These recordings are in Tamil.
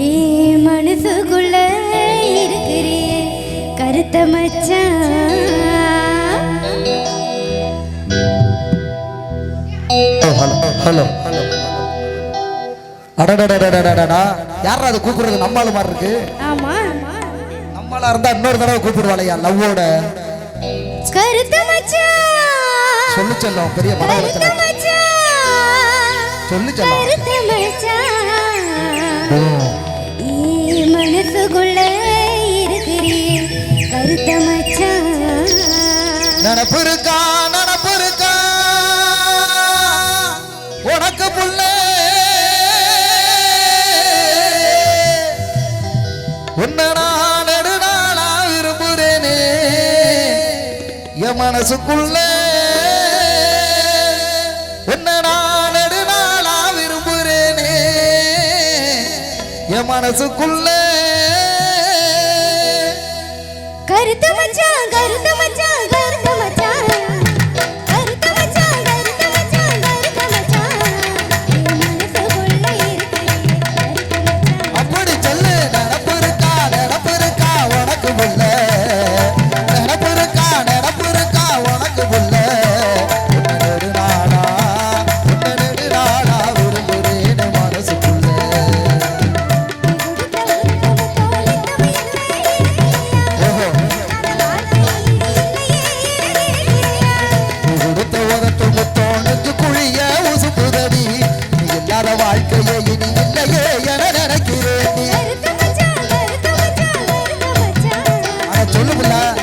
ஏ மனசுக்குள்ள இருக்கிறியே கருத்த மச்சான் ஹலோ ஹலோ. அடடடடடடடா யாரா அது கூப்பிடுறது நம்மள மாதிரி இருக்கு ஆமா நம்மளா இருந்தா இன்னொரு தடவை கூப்பிடுவாளையா லவ்வோட கருத்த மச்சான் சொல்லு செல்லம் பெரிய மனவளத்துல சொல்லு கருத்த மச்சான் நெருப்புக்குள்ள இருக்கிறியே கருத்த மச்சான் நினப்பு இருக்கா நினப்பு இருக்கா உனக்கு உன்னடா நெடுநாளா விரும்புறேனே என் மனசுக்குள்ள. がいるんだ。ஒன்றும் இல்லை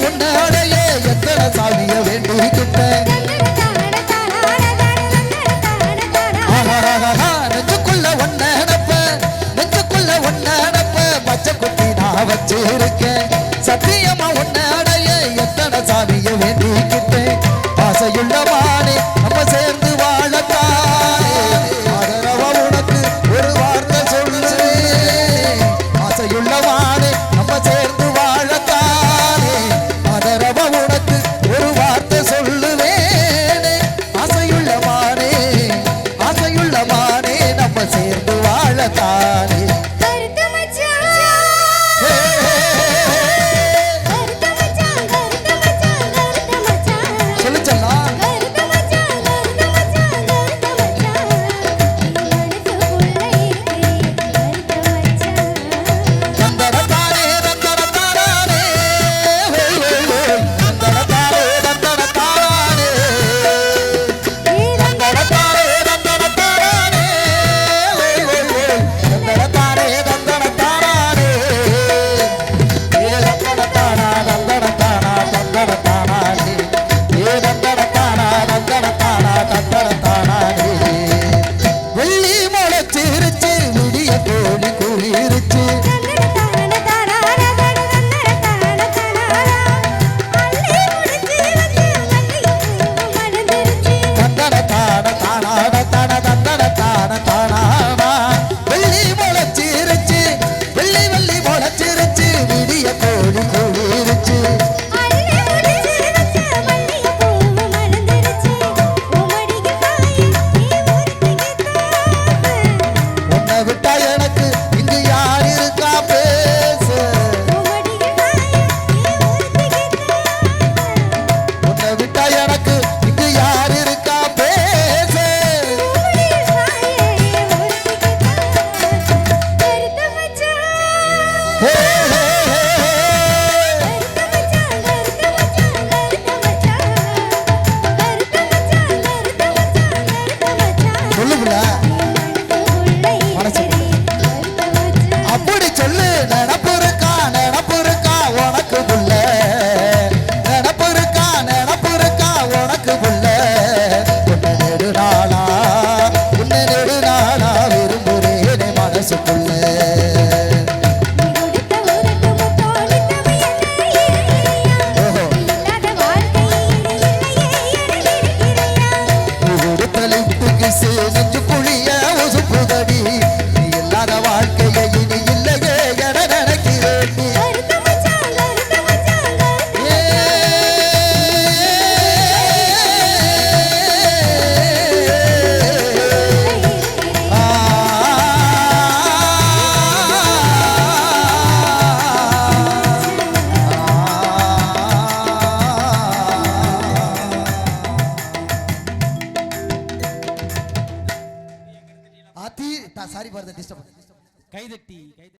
உன்னாடையே எத்தனை சாமிய வேண்டி கிட்ட? ಬೆಳೆ